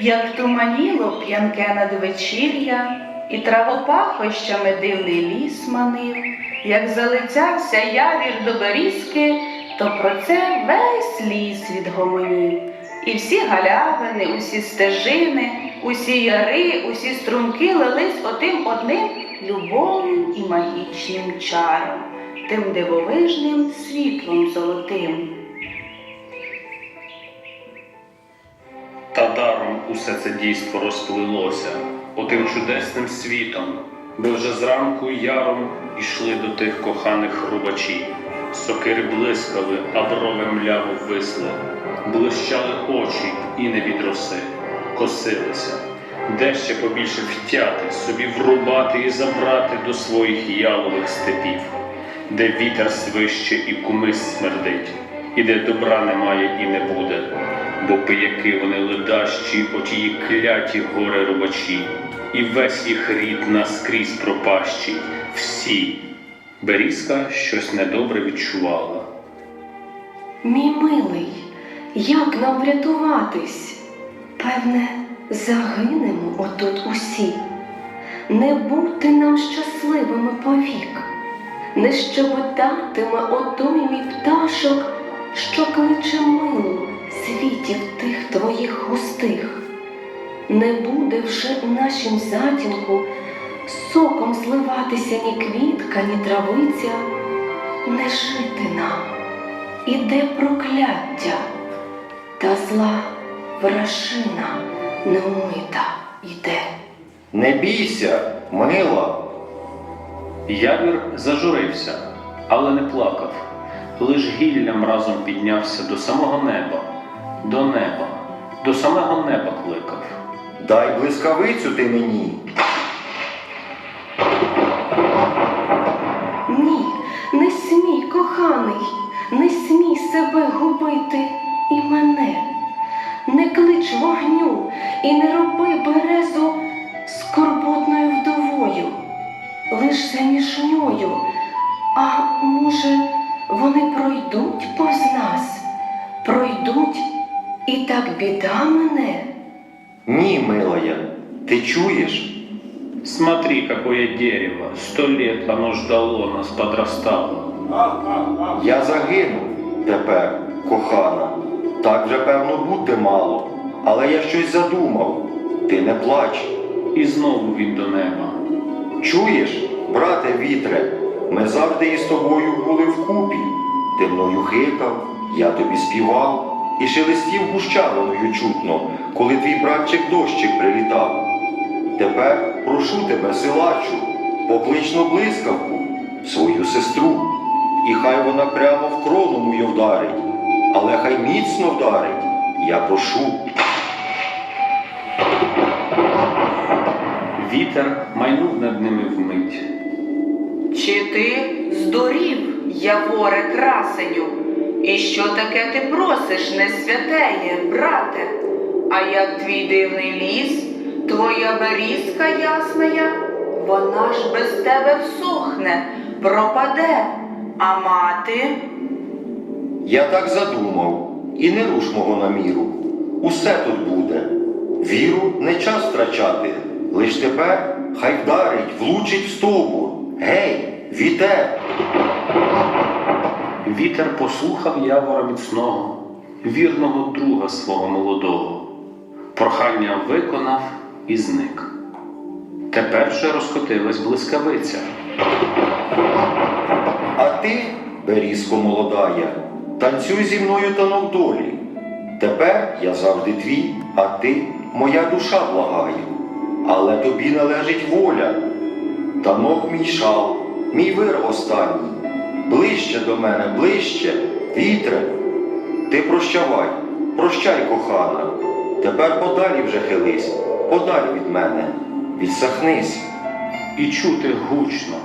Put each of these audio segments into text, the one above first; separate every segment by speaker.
Speaker 1: як туманіло п'янке надвечір'я, і травопахощами дивний ліс манив, як залицявся явір до берізки, то про це весь ліс відгомонів. І всі галявини, усі стежини, усі яри, усі струмки лились отим одним любовним і магічним чаром, тим дивовижним світлом золотим.
Speaker 2: Усе це дійство розплилося отим чудесним світом, бо вже зранку яром ішли до тих коханих рубачів. Сокири блискали, а брови мляво висли, блищали очі і не від роси, косилися, де ще побільше втяти, собі врубати і забрати до своїх ялових степів, де вітер свище і кумис смердить, і де добра немає і не буде, бо пияки вони ледащі, отії кляті гори рубачі, і весь їх рід наскрізь пропащий, всі. Берізка щось недобре відчувала.
Speaker 3: Мій милий, як нам врятуватись? Певне, загинемо отут усі. Не бути нам щасливими повік, не щебетатиме отой мій пташок, що кличе милу світів тих твоїх густих. Не буде вже у нашім затінку соком зливатися ні квітка, ні травиця, не жити нам іде прокляття, та зла врашина неумита йде.
Speaker 4: Не бійся, мила.
Speaker 2: Явір зажурився, але не плакав, лиш гіллям разом піднявся до самого неба, до неба, до самого неба кликав.
Speaker 4: Дай блискавицю ти мені.
Speaker 3: Ні, не смій, коханий, не смій себе губити і мене. Не клич вогню і не роби березу скорботною вдовою, лиш замішньою, а і так біда мене.
Speaker 4: Ні, милая, ти чуєш?
Speaker 2: Смотри, какое дерево, сто лет оно ждало нас, подрастало.
Speaker 4: Я загину тепер, кохана. Так вже певно бути мало. Але я щось задумав. Ти не плач.
Speaker 2: І знову він до неба.
Speaker 4: Чуєш, брате вітре, ми завжди із тобою були вкупі. Ти мною хикав, я тобі співав і шелестів гущавиною чутно, коли твій братчик дощик прилітав. Тепер прошу тебе, силачу, поклично блискавку, свою сестру, і хай вона прямо в крону мою вдарить, але хай міцно вдарить, я прошу.
Speaker 2: Вітер майнув над ними вмить.
Speaker 1: Чи ти здурів, Яворе красеню? І що таке ти просиш, не святеє, брате? А як твій дивний ліс, твоя берізка ясная, вона ж без тебе всохне, пропаде, а мати?
Speaker 4: Я так задумав, і не руш мого наміру. Усе тут буде. Віру не час втрачати. Лиш тепер хай вдарить, влучить в стовбур. Гей, віте!
Speaker 2: Вітер послухав явора міцного, вірного друга свого молодого. Прохання виконав і зник. Тепер же розкотилась блискавиця.
Speaker 4: А ти, берізко молодая, танцюй зі мною танок долі. Тепер я завжди твій, а ти моя душа благаю. Але тобі належить воля. Танок мій шал, мій вир останній. Ближче до мене, ближче, вітре. Ти прощавай, прощай, кохана. Тепер подалі вже хились, подалі від мене, відсахнись.
Speaker 2: І чути гучно.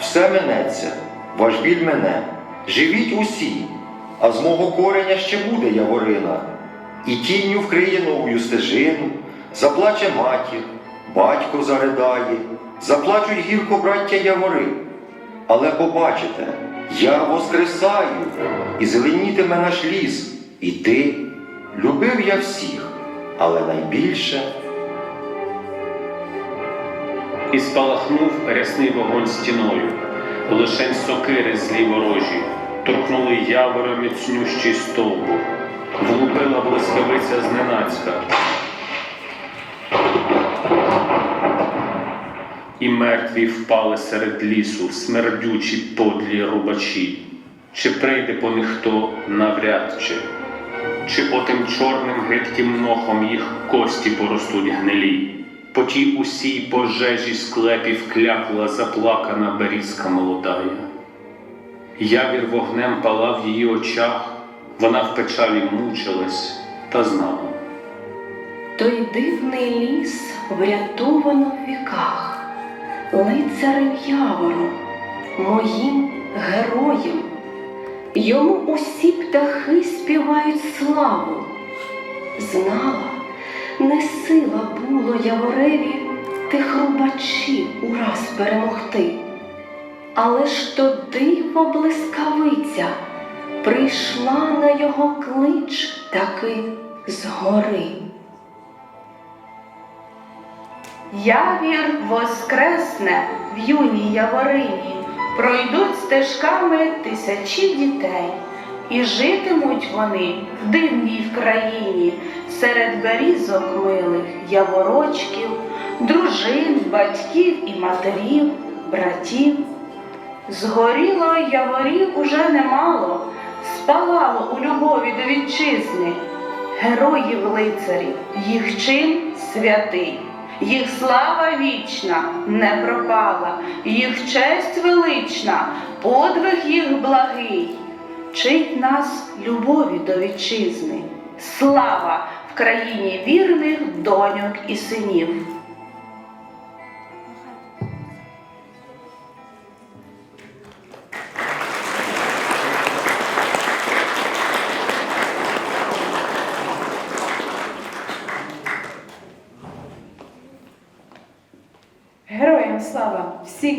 Speaker 4: Все минеться, ваш біль мене, живіть усі, а з мого кореня ще буде яворина, і тінню вкриє новою стежину, заплаче матір, батько заридає, заплачуть гірко браття явори. Але побачите, я воскресаю, і зеленітиме наш ліс, і ти, любив я всіх, але найбільше.
Speaker 2: І спалахнув рясний вогонь стіною, лишень сокири злі ворожі, торкнули яворо міцнющий стовбур, влупила блискавиця зненацька. І мертві впали серед лісу, смердючі подлі рубачі. Чи прийде по них хто навряд чи, чи отим чорним гидким мохом їх кості поростуть гнилі. По тій усій пожежі склепів клякла заплакана берізка молодая. Явір вогнем палав в її очах, вона в печалі мучилась та знала.
Speaker 3: Той дивний ліс врятовано в віках, лицарем явором, моїм героєм. Йому усі птахи співають славу. Знала, не сила було явореві тих рубачів ураз перемогти. Але ж то диво блискавиця прийшла на його клич таки згори.
Speaker 1: Явір воскресне в юній яворині, пройдуть стежками тисячі дітей, і житимуть вони в дивній країні, серед берізок милих яворочків, дружин, батьків і матерів, братів. Згоріло яворів уже немало, спалало у любові до вітчизни, героїв лицарів, їх чин святий. Їх слава вічна не пропала, їх честь велична, подвиг їх благий. Чить нас любові до вітчизни, слава в країні вірних доньок і синів.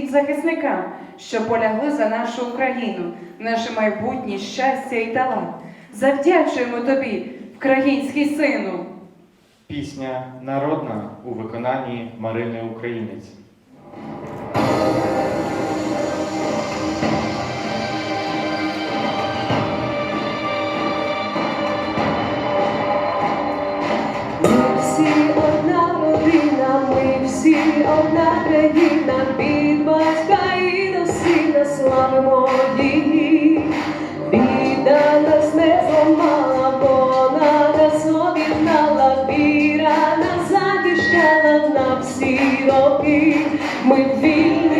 Speaker 5: Захисникам, що полягли за нашу Україну, наше майбутнє щастя і талант. Завдячуємо тобі, український сину.
Speaker 6: Пісня народна у виконанні Марини Українець.
Speaker 7: Одна країна, під батька і до сина славимо її. Біда нас не зламала, на нас об'єднала, віра нас захищала на всі роки. Ми вільний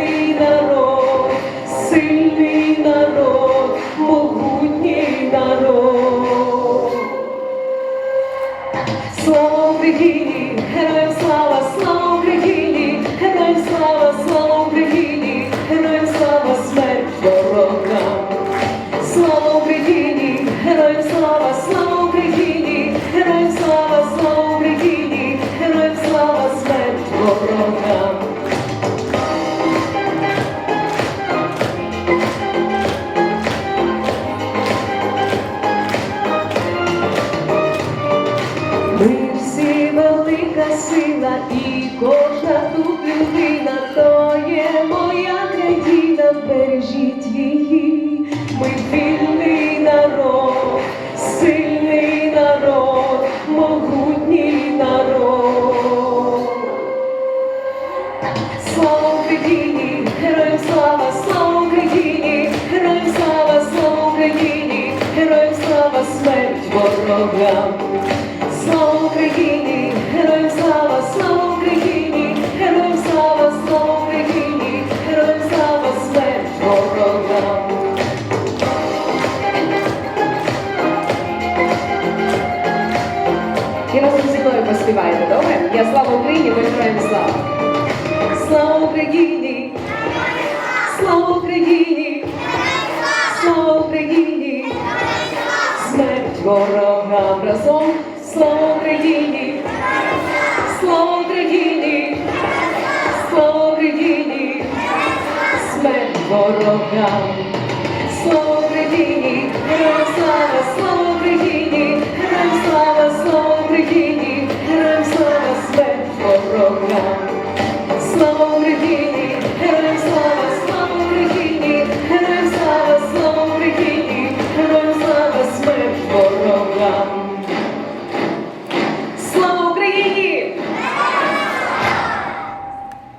Speaker 7: і кожна тут людина, то є моя країна, бережіть її. Ми вільний народ, сильний народ, могутній народ. Слава Україні, героям слава, слава Україні, героям слава, слава Україні, героям слава, смерть ворогам. Ворогам
Speaker 8: разом, слава Україні, слава
Speaker 7: Україні, слава Україні, смерть ворогам, слава Україні, героям слава, Україні, героям слава Україні.